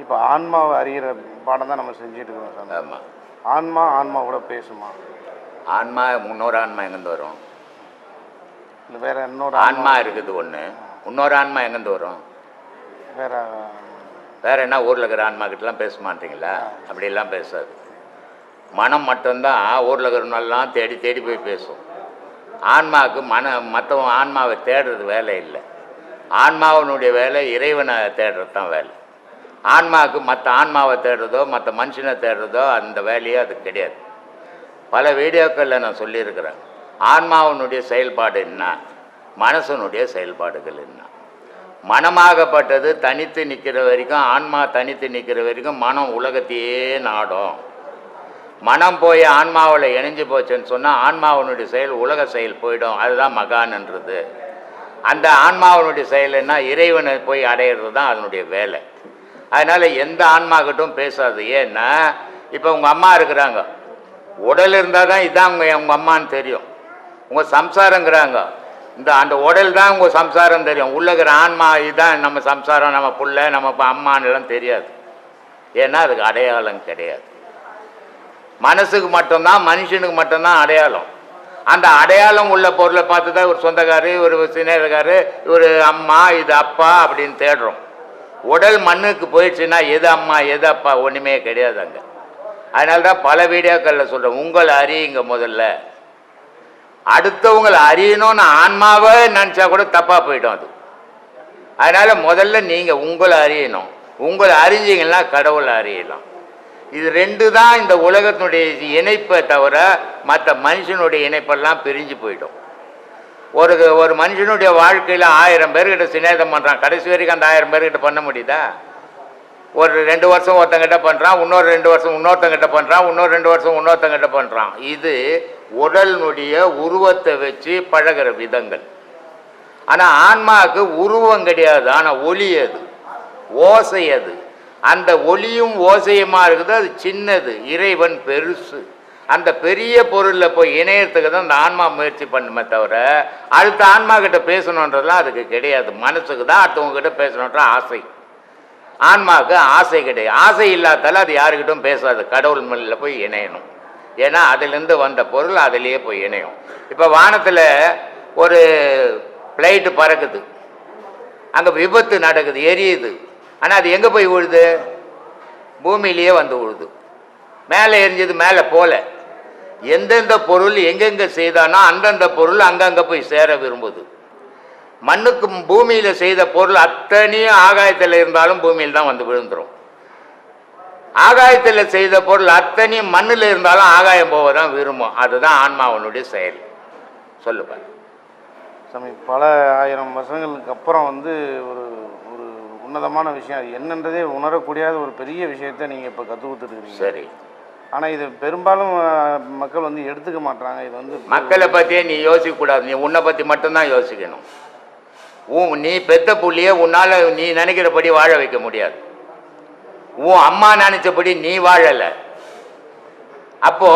இப்போ ஆன்மாவை அறிகிற பாடம் தான் நம்ம செஞ்சுட்டு இருக்கோம் சார். ஆமாம் ஆன்மா ஆன்மா கூட பேசுமா? ஆன்மா முன்னொரு ஆன்மா எங்கேருந்து வரும்? இல்லை வேற இன்னொரு ஆன்மா. இருக்குது ஒன்று இன்னொரு ஆன்மா எங்கேருந்து வரும்? வேற வேற என்ன ஊரில் இருக்கிற ஆன்மா கிட்டலாம் பேச மாட்டீங்களா? அப்படியெல்லாம் பேசாது. மனம் மட்டும்தான் ஊரில் இருக்கிறவனெல்லாம் தேடி தேடி போய் பேசும். ஆன்மாவுக்கு மன மற்றவன் ஆன்மாவை தேடுறது வேலை இல்லை. ஆன்மாவனுடைய வேலை இறைவனை தேடுறது தான் வேலை. ஆன்மாவுக்கு மற்ற ஆன்மாவை தேடுறதோ மற்ற மனுஷனை தேடுறதோ அந்த வேலையே அது கிடையாது. பல வீடியோக்களில் நான் சொல்லியிருக்கிறேன். ஆன்மாவினுடைய செயல்பாடு என்ன? மனசனுடைய செயல்பாடுகள் என்ன? மனமாகப்பட்டது தனித்து நிற்கிற வரைக்கும் ஆன்மா தனித்து நிற்கிற வரைக்கும் மனம் உலகத்தையே நாடும். மனம் போய் ஆன்மாவில் இணைஞ்சு போச்சுன்னு சொன்னால் ஆன்மாவனுடைய செயல் உலக செயல் போயிடும். அதுதான் மகான்ன்றது. அந்த ஆன்மாவனுடைய செயல் என்ன? இறைவனை போய் அடையிறது தான் அதனுடைய வேலை. அதனால் எந்த ஆன்மாக்கிட்டும் பேசாது. ஏன்னா இப்போ உங்கள் அம்மா இருக்கிறாங்க. உடல் இருந்தால் தான் இதுதான் உங்கள் உங்கள் அம்மான்னு தெரியும். உங்கள் சம்சாரங்கிறாங்க. இந்த அந்த உடல் தான் உங்கள் சம்சாரம் தெரியும். உள்ள இருக்கிற ஆன்மா இதுதான் நம்ம சம்சாரம் நம்ம புள்ள நம்ம ப- தெரியாது. ஏன்னா அதுக்கு அடையாளம் கிடையாது. மனசுக்கு மட்டும்தான் மனுஷனுக்கு மட்டும்தான் அடையாளம். அந்த அடையாளம் உள்ள பொருளை பார்த்து தான் ஒரு சொந்தக்காரு ஒரு சின்னக்காரு ஒரு அம்மா இது அப்பா அப்படின்னு தேடுறோம். உடல் மண்ணுக்கு போயிடுச்சுன்னா எது அம்மா எது அப்பா ஒன்றுமே கிடையாது அங்கே. அதனால தான் பல வீடியோக்களில் சொல்கிறேன் உங்களை அறியுங்க முதல்ல. அடுத்தவங்களை அறியணும்னு ஆன்மாவே நினச்சா கூட தப்பாக போயிடும் அது. அதனால் முதல்ல நீங்கள் உங்களை அறியணும். உங்களை அறிஞ்சிங்கன்னா கடவுளை அறியலாம். இது ரெண்டு தான் இந்த உலகத்தினுடைய இணைப்பை தவிர மற்ற மனுஷனுடைய இணைப்பெல்லாம் பிரிஞ்சு போயிடும். ஒரு ஒரு மனுஷனுடைய வாழ்க்கையில் ஆயிரம் பேர்கிட்ட சிநேகம் பண்ணுறான் கடைசி வரைக்கும் அந்த ஆயிரம் பேர்கிட்ட பண்ண முடியுதா? ஒரு ரெண்டு வருஷம் ஒருத்தங்கிட்ட பண்ணுறான் இன்னொரு ரெண்டு வருஷம் இன்னொருத்தங்கிட்ட பண்ணுறான் இன்னொரு ரெண்டு வருஷம் இன்னொருத்தங்கிட்ட பண்ணுறான் இது உடலினுடைய உருவத்தை வச்சு பழகுற விதங்கள். ஆனால் ஆன்மாவுக்கு உருவம் கிடையாது. ஆனால் ஒலி அது. ஓசை அது. அந்த ஒலியும் ஓசையுமா இருக்குது? அது சின்னது. இறைவன் பெருசு. அந்த பெரிய பொருளில் போய் இணையத்துக்கு தான் அந்த ஆன்மா முயற்சி பண்ணுமே தவிர அடுத்த ஆன்மா கிட்ட பேசணுன்றதுலாம் அதுக்கு கிடையாது. மனசுக்கு தான் அடுத்தவங்ககிட்ட பேசணுன்ற ஆசை. ஆன்மாவுக்கு ஆசை கிடையாது. ஆசை இல்லாதால அது யாருக்கிட்டும் பேசாது. கடவுள் மேல போய் இணையணும். ஏன்னா அதுலேருந்து வந்த பொருள் அதுலேயே போய் இணையும். இப்போ வானத்தில் ஒரு ஃப்ளைட்டு பறக்குது. அங்கே விபத்து நடக்குது எரியுது. ஆனால் அது எங்கே போய் விழுது? பூமியிலேயே வந்து விழுது. மேலே எரிஞ்சது மேலே போகல எந்தெந்த பொருள் எங்கெங்கே செய்தானோ அந்தந்த பொருள் அங்கங்கே போய் சேர விரும்புது. மண்ணுக்கு பூமியில் செய்த பொருள் அத்தனையும் ஆகாயத்தில் இருந்தாலும் பூமியில் தான் வந்து விழுந்துரும். ஆகாயத்தில் செய்த பொருள் அத்தனையும் மண்ணில் இருந்தாலும் ஆகாயம் போக தான் விரும்பும். அதுதான் ஆன்மாவனுடைய செயல். சொல்லுப்பா சாமி பல ஆயிரம் வருஷங்களுக்கு அப்புறம் வந்து ஒரு ஒரு உன்னதமான விஷயம் அது என்னன்றதே உணரக்கூடியாத ஒரு பெரிய விஷயத்தை நீங்கள் இப்போ கற்றுக் கொடுத்துருக்கீங்க சரி. ஆனால் இது பெரும்பாலும் மக்கள் வந்து எடுத்துக்க மாட்டாங்க இது வந்து மக்களை பற்றியே நீ யோசிக்கக்கூடாது. நீ உன்னை பற்றி மட்டும்தான் யோசிக்கணும். உன் நீ பெத்த புள்ளிய உன்னால் நீ நினைக்கிறபடி வாழ வைக்க முடியாது. உன் அம்மா நினைச்சபடி நீ வாழலை. அப்போ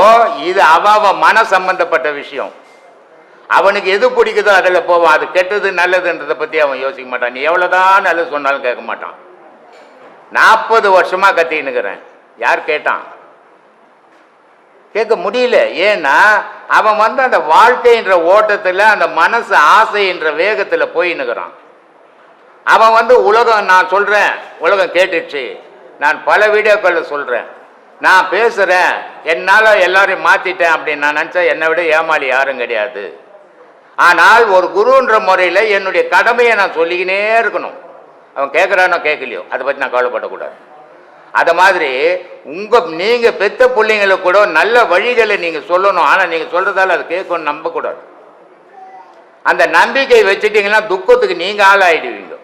இது அவ மன சம்பந்தப்பட்ட விஷயம். அவனுக்கு எது பிடிக்குதோ அதில் போவான். அது கெட்டது நல்லதுன்றதை பற்றி அவன் யோசிக்க மாட்டான். நீ எவ்வளோதான் நல்லது சொன்னாலும் கேட்க மாட்டான். நாற்பது வருஷமாக கத்தின்னுக்கிறேன். யார் கேட்டான்? கேட்க முடியல. ஏன்னா அவன் வந்து அந்த வாழ்க்கைன்ற ஓட்டத்தில் அந்த மனசு ஆசைன்ற வேகத்தில் போயின்னுக்கிறான் அவன் வந்து உலகம் நான் சொல்கிறேன் உலகம் கேட்டுச்சு. நான் பல வீடியோக்களில் சொல்கிறேன் நான் பேசுகிறேன் என்னால் எல்லாரையும் மாற்றிட்டேன் அப்படின்னு நான் நினச்சா என்னை விட ஏமாளி யாரும் கிடையாது. ஆனால் ஒரு குருன்ற முறையில் என்னுடைய கடமையை நான் சொல்லிக்கினே இருக்கணும். அவன் கேட்குறானோ கேட்கலையோ அதை பற்றி நான் கவலைப்படக்கூடாது. அதை மாதிரி உங்கள் நீங்கள் பெத்த பிள்ளைங்களுக்கு கூட நல்ல வழிகளை நீங்கள் சொல்லணும். ஆனால் நீங்கள் சொல்கிறதால அது கேட்கணும் நம்பக்கூடாது அந்த நம்பிக்கை வச்சுட்டீங்கன்னா துக்கத்துக்கு நீங்கள் ஆளாயிடுவீங்க.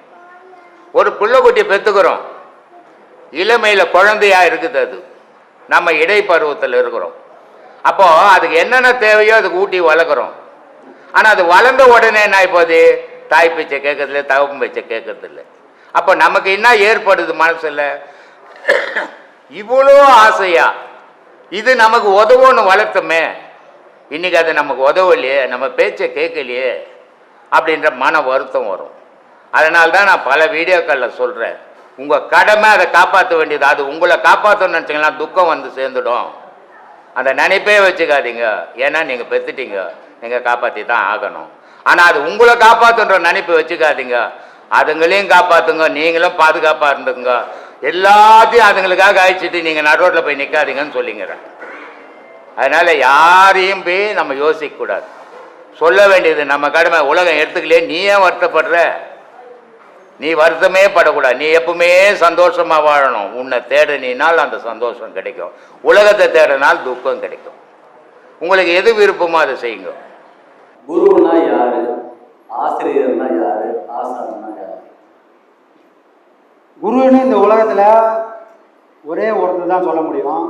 ஒரு பிள்ளைக்குட்டி பெற்றுக்கிறோம் இளமையில் குழந்தையா இருக்குது அது. நம்ம இடைப்பருவத்தில் இருக்கிறோம். அப்போது அதுக்கு என்னென்ன தேவையோ அதுக்கு ஊட்டி வளர்க்குறோம். ஆனால் அது வளர்ந்த உடனே என்ன ஆகிப்போகுது தாய் பேச்சை கேட்கறதில்ல தகவல் பேச்சை கேட்கறதில்ல. அப்போ நமக்கு என்ன ஏற்படுது மனசில்? இவ்வளோ ஆசையா? இது நமக்கு உதவும்னு வளர்த்தோமே. இன்னைக்கு அது நமக்கு உதவலையே நம்ம பேச்சை கேட்கலையே அப்படின்ற மன வருத்தம் வரும். அதனால தான் நான் பல வீடியோக்களில் சொல்கிறேன் உங்கள் கடமை அதை காப்பாற்ற வேண்டியது. அது உங்களை காப்பாற்றணும்னு நினச்சிங்கன்னா துக்கம் வந்து சேர்ந்துடும். அந்த நினைப்பே வச்சுக்காதீங்க. ஏன்னா நீங்கள் பெற்றுட்டீங்க நீங்கள் காப்பாற்றி தான் ஆகணும். ஆனால் அது உங்களை காப்பாற்றுன்ற நினைப்பு வச்சுக்காதீங்க. அதுங்களையும் காப்பாற்றுங்க நீங்களும் பாதுகாப்பாக இருந்துங்க எல்லாத்தையும் அதுங்களுக்காக அழைச்சிட்டு நீங்கள் நடுரோட்டில் போய் நிற்காதீங்கன்னு சொல்லிங்கிறேன். அதனால் யாரையும் போய் நம்ம யோசிக்கக்கூடாது சொல்ல வேண்டியது நம்ம கடமை. உலகம் எடுத்துக்கலையே நீ ஏன் வருத்தப்படுற? நீ வருத்தமே படக்கூடாது. நீ எப்பவுமே சந்தோஷமாக வாழணும். உன்னை தேடினால் அந்த சந்தோஷம் கிடைக்கும். உலகத்தை தேடினால் துக்கம் கிடைக்கும். உங்களுக்கு எது விருப்பமோ அதை செய்யுங்க. குருன்னா யாரு? ஆசிரியர்னா யாரு? ஆசாரம்னா குருன்னு இந்த உலகத்தில் ஒரே ஒருத்தர் தான் சொல்ல முடியும்.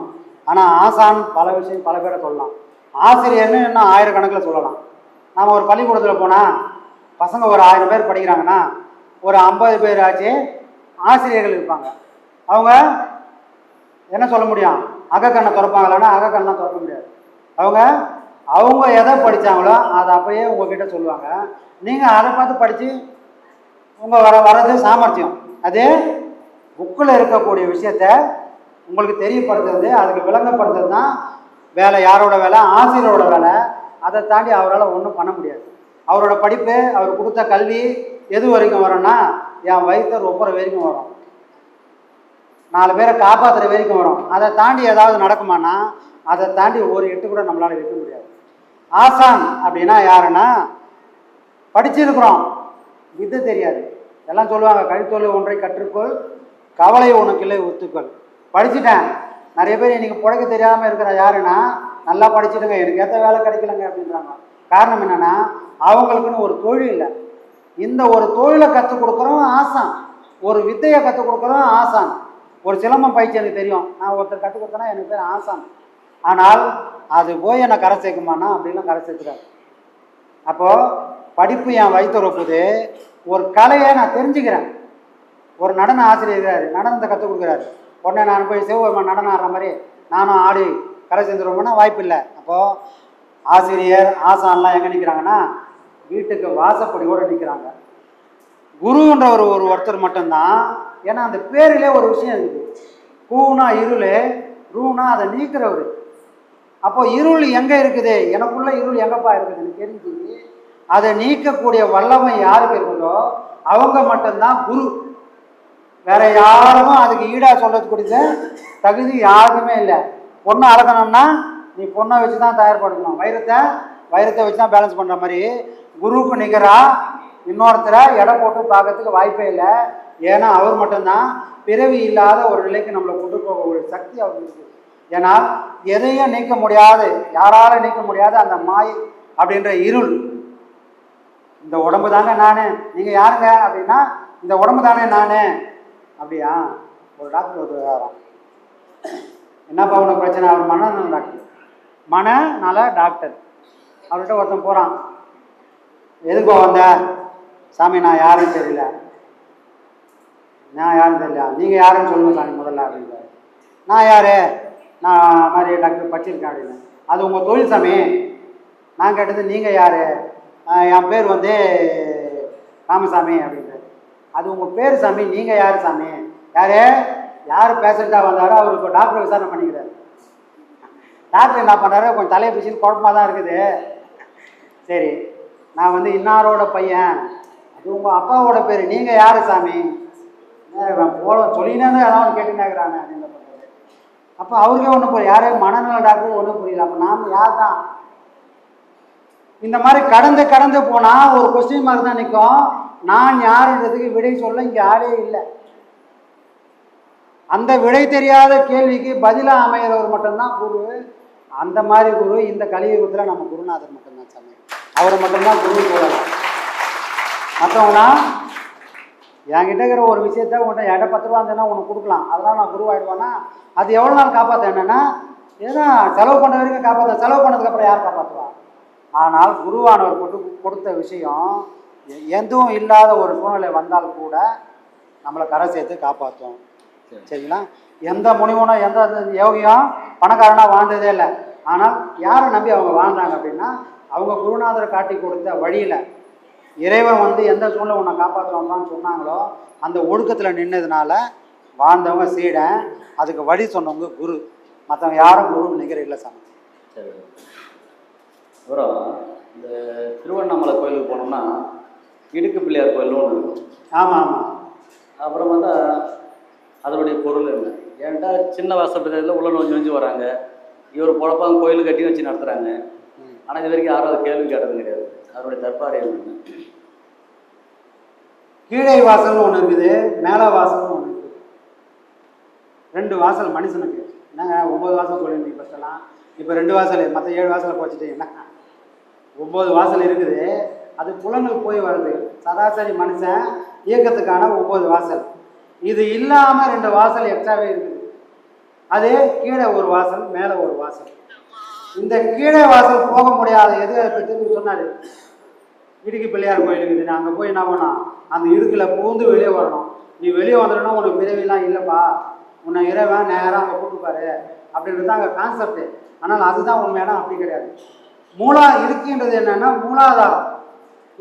ஆனால் ஆசான் பல விஷயம் பல பேரை சொல்லலாம். ஆசிரியர்னு இன்னும் ஆயிரக்கணக்கில் சொல்லலாம். நாம் ஒரு பள்ளிக்கூடத்தில் போனால் பசங்க ஒரு ஆயிரம் பேர் படிக்கிறாங்கன்னா ஒரு ஐம்பது பேர் ஆச்சு ஆசிரியர்கள் இருப்பாங்க. அவங்க என்ன சொல்ல முடியும்? அகக்கண்ணை திறப்பாங்களான்னா அகக்கண்ணெலாம் திறக்க முடியாது. அவங்க அவங்க எதை படித்தாங்களோ அதை அப்பயே உங்ககிட்ட சொல்லுவாங்க. நீங்கள் அதை பார்த்து படித்து உங்கள் வர வர்றது சாமர்த்தியம். அது புக்கில் இருக்கக்கூடிய விஷயத்த உங்களுக்கு தெரியப்படுத்துறது அதுக்கு விளங்கப்படுத்துறது தான் வேலை யாரோட வேலை? ஆசிரியரோட வேலை. அதை தாண்டி அவரால் ஒன்றும் பண்ண முடியாது. அவரோட படிப்பு அவர் கொடுத்த கல்வி எது வரைக்கும் வரும்னா என் வயிற்று ஒப்புற வரைக்கும் வரும். நாலு பேரை காப்பாற்றுற வரைக்கும் வரும். அதை தாண்டி ஏதாவது நடக்குமானா அதை தாண்டி ஒரு எட்டு கூட நம்மளால் வைக்க முடியாது. ஆசான் அப்படின்னா யாருன்னா படிச்சிருக்கிறோம். இது தெரியாது. எல்லாம் சொல்லுவாங்க கழித்தொழில் ஒன்றை கற்றுக்கொள் கவலை உனக்கில்லை ஒத்துக்கள். படிச்சுட்டேன். நிறைய பேர் இன்னைக்கு பிழைக்க தெரியாமல் இருக்கிற யாருன்னா நல்லா படிச்சுடுங்க எனக்கு ஏற்ற வேலை கிடைக்கலங்க அப்படின்றாங்க. காரணம் என்னென்னா அவங்களுக்குன்னு ஒரு தொழில் இல்லை. இந்த ஒரு தொழிலை கற்றுக் கொடுக்குறோம் ஆசான். ஒரு வித்தையை கற்றுக் கொடுக்குறோம் ஆசான். ஒரு சிலம்பம் பயிற்சி எனக்கு தெரியும். நான் ஒருத்தர் கற்றுக் கொடுத்தேன்னா எனக்கு பேர் ஆசான். ஆனால் அது போய் என்னை கரை சேர்க்குமானா அப்படிலாம் கரை சேர்த்துறாரு அப்போது படிப்பு என் வயிற்று ஒரு கலையை நான் தெரிஞ்சுக்கிறேன். ஒரு நடன ஆசிரியர் நடனத்தை கற்றுக் கொடுக்குறாரு. உடனே நான் போய் சிவபெருமான் நடனம் ஆடுற மாதிரி நானும் ஆடி கரை செஞ்சிருவோம்னா வாய்ப்பு இல்லை. அப்போது ஆசிரியர் ஆசான்லாம் எங்கே நிற்கிறாங்கன்னா வீட்டுக்கு வாசப்படியோடு நிற்கிறாங்க குருன்ற ஒரு ஒரு ஒருத்தர் மட்டும்தான். ஏன்னா அந்த பேரிலே ஒரு விஷயம் இருக்குது பூனா இருள் ரூனா அதை நீக்கிறவர். அப்போ இருள் எங்கே இருக்குது? எனக்குள்ள இருள் எங்கப்பா இருக்குதுன்னு தெரிஞ்சு அதை நீக்கக்கூடிய வல்லமை யாருக்கு இருக்குதோ அவங்க மட்டும்தான் குரு. வேற யாரும் அதுக்கு ஈடாக சொல்லக்கூடிய தகுதி யாருக்குமே இல்லை. பொண்ணை அழகணும்னா நீ பொண்ணை வச்சு தான் தயார்படுத்தணும் வைரத்தை வைரத்தை வச்சு தான் பேலன்ஸ் பண்ணுற மாதிரி குருவுக்கு நிகராக இன்னொருத்தரை எடை போட்டு பார்க்கறதுக்கு வாய்ப்பே இல்லை. ஏன்னா அவர் மட்டும்தான் பிறவி இல்லாத ஒரு நிலைக்கு நம்மளை கொண்டு போக ஒரு சக்தி அவருக்கு இருக்குது ஏன்னா எதையும் நீக்க முடியாது. யாரால நீக்க முடியாது அந்த மாய் அப்படின்ற இருள். இந்த உடம்பு தானே நானு. நீங்கள் யாருங்க அப்படின்னா இந்த உடம்பு தானே நானு. அப்படியா? ஒரு டாக்டர் ஒரு வரான். என்னப்பா உனக்கு பிரச்சனை? அவர் மனநல டாக்டர் மனநல டாக்டர் அவர்கிட்ட ஒருத்தன் போகிறான் எதுக்கு வந்த? சாமி நான் யாருன்னு தெரியல. நான் யாருன்னு தெரியல. நீங்கள் யாருன்னு சொல்லுங்க சாமி முதல்ல அப்படின்றாரு நான் யார்? நான் மாதிரி டாக்டர் படிச்சிருக்கேன் அப்படின்னு. அது உங்கள் தொழில் சாமி. நான் கேட்டது நீங்கள் யார்? என் பேர் வந்து ராமசாமி அப்படின்னு. அது உங்கள் பேர் சாமி நீங்கள் யார் சாமி? யார்? யார் பேஷண்ட்டாக வந்தாரோ அவர் இப்போ டாக்டர் விசாரணை பண்ணிக்கிறார். டாக்டர் என்ன பண்ணுறாரு கொஞ்சம் தலையை பிடிச்சின்னு குழப்பமாக தான் இருக்குது. சரி நான் வந்து இன்னாரோட பையன். அது உங்கள் அப்பாவோட பேர். நீங்கள் யார் சாமி? போல சொல்லினேன்னு தான் ஏதாவது கேட்டுனே என்ன பண்ணுறது அப்போ அவருக்கே ஒன்றும் புரியல. யாரே? மனநல டாக்டர் ஒன்றும் புரியல. அப்போ நாம் யார் தான்? இந்த மாதிரி கடந்து கடந்து போனால் ஒரு கொஸ்டின் மாதிரி தான் நிற்கும் நான் யாருன்றதுக்கு விடை சொல்ல இங்கே ஆளே இல்லை. அந்த விடை தெரியாத கேள்விக்கு பதிலாக அமைகிறவர் மட்டும்தான் குரு. அந்த மாதிரி குரு இந்த கலியுகத்தில் நம்ம குருநாதர் மட்டும்தான் சாமி. அவரை மட்டும்தான் குரு சொல்லலாம். மற்றவங்கன்னா என்கிட்ட இருக்கிற ஒரு விஷயத்த உன்கிட்ட என்கிட்ட பத்து ரூபா இருந்ததுன்னா உனக்கு கொடுக்கலாம். அதெல்லாம் நான் குருவாயிடுவேன்னா அது எவ்வளோ நாள் காப்பாற்ற என்னன்னா ஏன்னா செலவு பண்ண வரைக்கும் காப்பாற்ற செலவு பண்ணதுக்கப்புறம் யார் காப்பாற்றுவா ஆனால் குருவானவர் கொடு கொடுத்த விஷயம் எதுவும் இல்லாத ஒரு சூழ்நிலை வந்தால் கூட நம்மளை கரை சேர்த்து காப்பாற்றும் சரிங்களா? எந்த முனிவனும் எந்த யோகியும் பணக்காரனா வாழ்ந்ததே இல்லை. ஆனால் யாரை நம்பி அவங்க வாழ்ந்தாங்க அப்படின்னா அவங்க குருநாதர் காட்டி கொடுத்த வழியில் இறைவன் வந்து எந்த சூழ்நிலை உன்னை காப்பாற்றுவான்னு சொன்னாங்களோ அந்த ஒழுக்கத்தில் நின்னதுனால வாழ்ந்தவங்க சீடன். அதுக்கு வழி சொன்னவங்க குரு. மற்றவங்க யாரும் குரு நிகர் இல்லை சாமி. சரி. அப்புறம் இந்த திருவண்ணாமலை கோயிலுக்கு போனோம்னா இடுக்கு பிள்ளையார் கோயில்னு ஒன்று இருக்கும் ஆமாம் ஆமாம் அப்புறம் பார்த்தா அதனுடைய பொருள் என்ன? ஏன்டா சின்ன வாசப்பட்டதில் உள்ள நோஞ்சு நோஞ்சு வராங்க. இவர் பொழப்பாங்க கோயில் கட்டி வச்சு நடத்துகிறாங்க ஆனால் இது வரைக்கும் யாரும் அதை கேள்வி கேட்டது கிடையாது. அதனுடைய தற்பாடு என்ன? கீழே வாசல்னு ஒன்று இருக்குது மேலே வாசல்னு ஒன்று இருக்குது. ரெண்டு வாசல் மனுஷனுக்கு. என்னங்க ஒம்பது வாசல் சொல்லியிருந்தீங்க ஃபஸ்ட்டெல்லாம் இப்போ ரெண்டு வாசல் மற்ற ஏழு வாசலை குறைச்சிட்டீங்கன்னா ஒம்பது வாசல் இருக்குது. அது புலங்கள் போய் வருது. சராசரி மனுஷன் இயக்கத்துக்கான ஒவ்வொரு வாசல். இது இல்லாமல் ரெண்டு வாசல் எக்ஸ்ட்ராவே இருக்குது. அதே கீழே ஒரு வாசல் மேலே ஒரு வாசல். இந்த கீழே வாசல் போக முடியாத எது திரும்பி சொன்னார். இடுக்கி பிள்ளையார் கோயில் இருக்குது அங்கே போய் என்ன பண்ணோம் அந்த இடுக்கில் பூந்து வெளியே வரணும். நீ வெளியே வந்துடணும் உனக்கு பிறவிலாம் இல்லைப்பா. உன்னை இறைவன் நேராக அங்கே கூட்டுப்பாரு அப்படின்றது தான் அங்கே கான்செப்ட் ஆனால் அதுதான் உண்மையான அப்படி கிடையாது. மூலா இருக்குன்றது என்னன்னா மூலாதாரம்.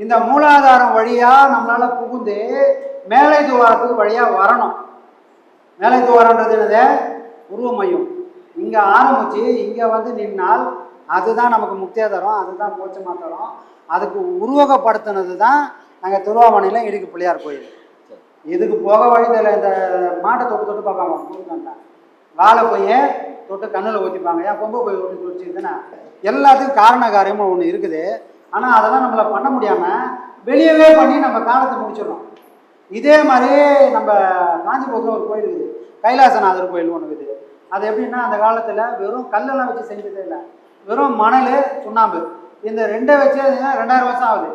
இந்த மூலாதாரம் வழியாக நம்மளால் புகுந்து மேலை துவாரத்துக்கு வழியாக வரணும். மேலை துவாரன்றது என்னது? உருவ மையம் இங்கே ஆரம்பித்து இங்கே வந்து நின்னால் அதுதான் நமக்கு முக்தியை தரும் அதுதான் மோட்சமாக தரும். அதுக்கு உருவகப்படுத்தினது தான் நாங்கள் திருவாமணியில் இடுக்கு பிள்ளையார் கோயில். இதுக்கு போக வழி தெரியல இந்த மாட்டை தொட்டு தொட்டு பார்ப்பாங்க. முருகன்டா வாழை போய் தொட்டு கண்ணில் ஊற்றிப்பாங்க ஏன் கொம்பு போய் ஒட்டி குடிச்சிருதுன்னா எல்லாத்துக்கும் காரண காரியமும் ஒன்று இருக்குது. ஆனால் அதெல்லாம் நம்மளை பண்ண முடியாமல் வெளியவே பண்ணி நம்ம காலத்தை முடிச்சிடறோம். இதே மாதிரி நம்ம காஞ்சிபுரத்தில் ஒரு கோயில் இருக்குது. கைலாசநாதர் கோயில் ஒன்று இருக்குது. அது எப்படின்னா அந்த காலத்தில் வெறும் கல்லெல்லாம் வச்சு செஞ்சதே இல்லை. வெறும் மணல் சுண்ணாம்பு. இந்த ரெண்டை வச்சு ரெண்டாயிரம் வருஷம் ஆகுது.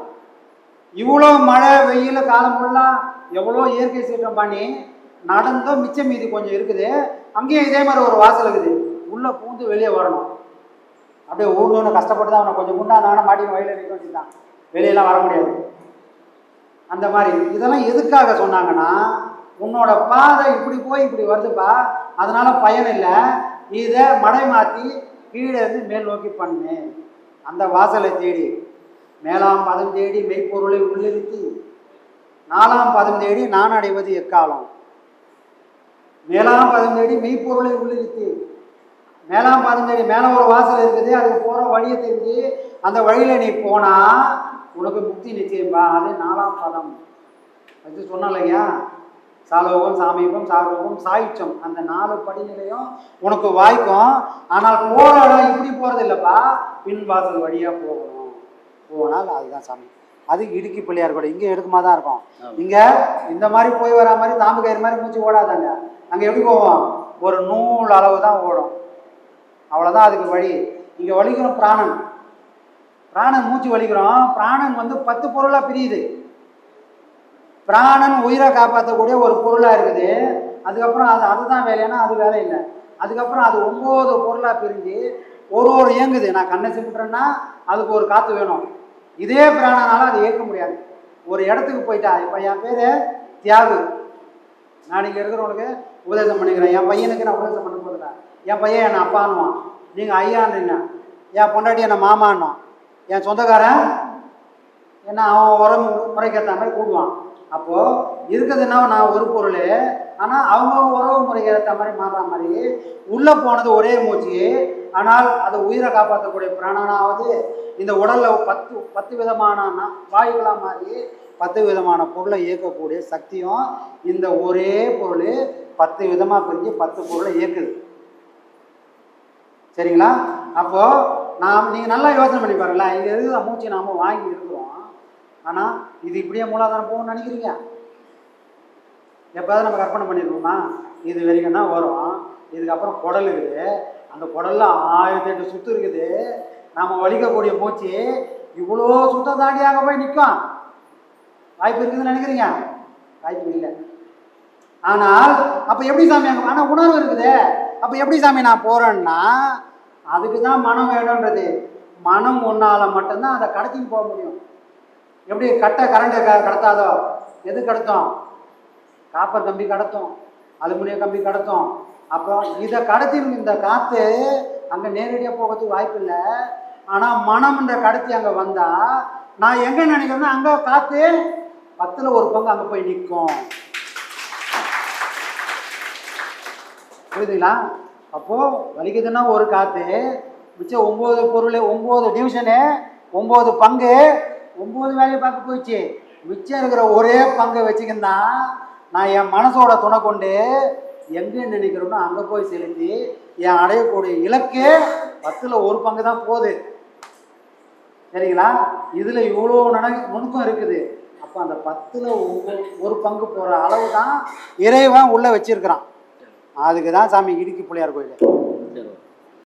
இவ்வளோ மழை வெயில் காலம் ஃபுல்லாக எவ்வளோ இயற்கை சீற்றம் பண்ணி நடந்தும் மிச்சம் மீதி கொஞ்சம் இருக்குது. அங்கேயும் இதே மாதிரி ஒரு வாசல் இருக்குது. உள்ளே பூந்து வெளியே வரணும். அப்படியே ஊடுன்னு கஷ்டப்பட்டு தான் அவனை கொஞ்சம் குண்டாந்தாங்கன்னா மாட்டின்னு வயலில் நிற்க வச்சுருந்தான் வெளியெல்லாம் வர முடியாது. அந்த மாதிரி இதெல்லாம் எதுக்காக சொன்னாங்கன்னா உன்னோட பாதை இப்படி போய் இப்படி வருதுப்பா அதனால பயன் இல்லை. இதை மடை மாற்றி கீழே இருந்து மேல் நோக்கி பண்ணு. அந்த வாசலை தேடி. மேலாம் பதம் தேடி மெய்ப்பொருளை உள்ளிருத்தி நாலாம் பதம் தேடி நான் அடைவது எக்காலம்? மேலாம் பதம் தேடி மெய்ப்பொருளை உள்ளிருத்தி மேலாம் பதம் தேடி மேலே ஒரு வாசல் இருக்குது அதுக்கு போகிற வழியை தெரிஞ்சு அந்த வழியில் நீ போனா உனக்கு முக்தி நிச்சயம்பா. அது நாலாம் பதம். அது சொன்னோம் இல்லையா? சாலோகம் சாமீபம் சாரோகம் சாயுச்சம் அந்த நாலு படிநிலையும் உனக்கு வாய்க்கும். ஆனால் போகிற இடம் இப்படி போகிறது இல்லைப்பா. பின் வாசல் வழியாக போகணும். போனால் அதுதான் சாமி. அது இடுக்கி பிள்ளையார் கூட. இங்கே எடுக்குமா தான் இருக்கும். இங்கே இந்த மாதிரி போய் வரா மாதிரி தாம்பு கயிறு மாதிரி மூச்சு ஓடாதாங்க. அங்கே எப்படி போவோம்? ஒரு நூல் அளவு தான் ஓடும். அதுதான் அதுக்கு வழி. இங்கே வலிக்கிறோம் பிராணன். பிராணன் மூச்சு வலிக்கிறோம். பிராணன் வந்து பத்து பொருளாக பிரியுது. பிராணன் உயிரை காப்பாற்றக்கூடிய ஒரு பொருளாக இருக்குது. அதுக்கப்புறம் அது அதுதான் வேலைன்னா அது வேலை இல்லை. அதுக்கப்புறம் அது ஒம்பது பொருளாக பிரிஞ்சு ஒரு ஒரு இயங்குது. நான் கண்ணை சிமிட்டுறேன்னா அதுக்கு ஒரு காற்று வேணும். இதே பிராணனால அது இயக்க முடியாது. ஒரு இடத்துக்கு போயிட்டா இப்போ என் பேர் தியாகு. நான் இங்கே இருக்கிறவனுக்கு உபதேசம் பண்ணிக்கிறேன். என் பையனுக்கு நான் உபதேசம் பண்ண போகிறேன் என் பையன் என்னை அப்பான்னுவான். நீங்கள் ஐயான்றீங்க. என் பொண்டாட்டி என்னை மாமான்னோம் என் சொந்தக்காரன்? என்ன அவன் உரம் முறைக்கு ஏற்ற மாதிரி கூடுவான். அப்போது இருக்குதுன்னா நான் ஒரு பொருள். ஆனால் அவங்க உறவு முறைக்கு ஏற்ற மாதிரி மாறுற மாதிரி உள்ளே போனது ஒரே மூச்சு. ஆனால் அதை உயிரை காப்பாற்றக்கூடிய பிராணனாவது இந்த உடலில் பத்து பத்து விதமான நா- வாயுகளாக மாறி பத்து விதமான பொருளை இயக்கக்கூடிய சக்தியும் இந்த ஒரே பொருள் பத்து விதமாக பிரிஞ்சு பத்து பொருளை இயக்குது. சரிங்களா? அப்போது நாம் நீங்கள் நல்லா யோசனை பண்ணி பாருங்களேன். இங்கே இருக்கிற மூச்சு நாம் வாங்கி இருக்கிறோம் ஆனால் இது இப்படியே மூலாதாரம் போகணும்னு நினைக்கிறீங்க? எப்போதாவது நம்ம கற்பனை பண்ணியிருக்கோமா இது வரைக்கும் தான் வரும். இதுக்கப்புறம் குடல் இருக்குது. அந்த குடல்ல ஆயிரத்தி எட்டு சுத்து இருக்குது. நாம் வலிக்கக்கூடிய மூச்சு இவ்வளோ சுத்தம் தாண்டி அங்கே போய் நிற்கும். வாய்ப்பு இருக்குதுன்னு நினைக்கிறீங்க? வாய்ப்பு இல்லை. ஆனால் அப்போ எப்படி சாமி அங்கே ஆனால் உணர்வு இருக்குது. அப்போ எப்படி சாமி நான் போகிறேன்னா அதுக்கு தான் மனம் வேணுன்றது மனம் ஒன்றால் மட்டும்தான் அதை கடத்தின்னு போக முடியும். எப்படி கட்ட கரண்ட்டை க கடத்தாதோ? எது கடத்தும்? காப்பர் கம்பி கடத்தும். அலுமினியம் கம்பி கடத்தும். அப்போ இதை கடத்தி இந்த காற்று அங்கே நேரடியாக போகிறதுக்கு வாய்ப்பு இல்லை. ஆனால் மனம்ன்ற கடத்தி அங்கே வந்தால் நான் எங்கே நினைக்கிறேன்னா அங்கே காற்று பத்தில் ஒரு பங்கு அங்கே போய் நிற்கும். புரியுதுங்களா? அப்போது வலிக்குதுன்னா ஒரு காற்று மிச்சம் ஒம்பது பொருள் ஒம்பது டிவிஷனு ஒம்பது பங்கு ஒம்பது வேலையை பார்க்க போயிடுச்சு. மிச்சம் இருக்கிற ஒரே பங்கை வச்சுக்கின்னா நான் என் மனசோட துணை கொண்டு எங்கே நினைக்கிறோனோ அங்கே போய் செலுத்தி என் அடையக்கூடிய இலக்கு பத்தில் ஒரு பங்கு தான் போகுது. சரிங்களா? இதில் இவ்வளோ நன நுணுக்கம் இருக்குது. அப்போ அந்த பத்தில் ஒரு பங்கு போகிற அளவு தான் இறைவன் உள்ளே வச்சிருக்கிறான். அதுக்கு தான் சாமி இடுக்கி பிள்ளையார் கோயில்.